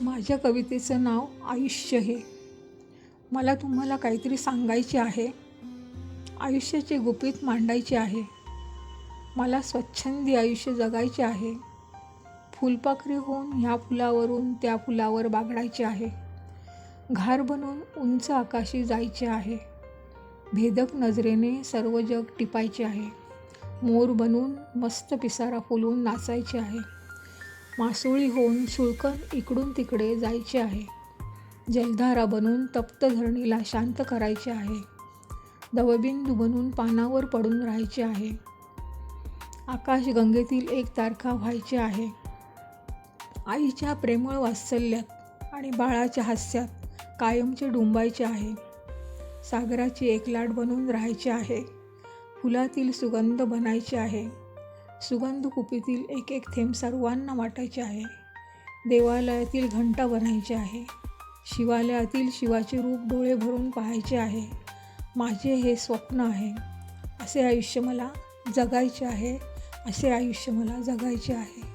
माझ्या कवितेचं नाव आयुष्य हे. मला तुम्हाला काहीतरी सांगायचे आहे. आयुष्याचे गुपित मांडायचे आहे. मला स्वच्छंदी आयुष्य जगायचे आहे. फुलपाखरी होऊन ह्या फुलावरून त्या फुलावर बागडायचे आहे. घार बनून उंच आकाशी जायचे आहे. भेदक नजरेने सर्व जग टिपायचे आहे. मोर बनून मस्त पिसारा फुलवून नाचायचे आहे. मासोळी होऊन सुळकन इकडून तिकडे जायचे आहे. जलधारा बनून तप्त धरणीला शांत करायचे आहे. दवबिंदू बनून पानावर पडून राहायचे आहे. आकाशगंगेतील एक तारखा व्हायचे आहे. आईच्या प्रेमळ वात्सल्यात आणि बाळाच्या हास्यात कायमचे डुंबायचे आहे. सागराची एक लाट बनून राहायचे आहे. फुलातील सुगंध बनायचे आहे. सुगंध कुपीतील एक एक थेंब सर्वांना वाटायचे आहे. देवालयातील घंटा बनायचे आहे. शिवालयातील शिवाचे रूप डोळे भरून पाहायचे आहे. माझे हे स्वप्न आहे. असे आयुष्य मला जगायचे आहे. असे आयुष्य मला जगायचे आहे.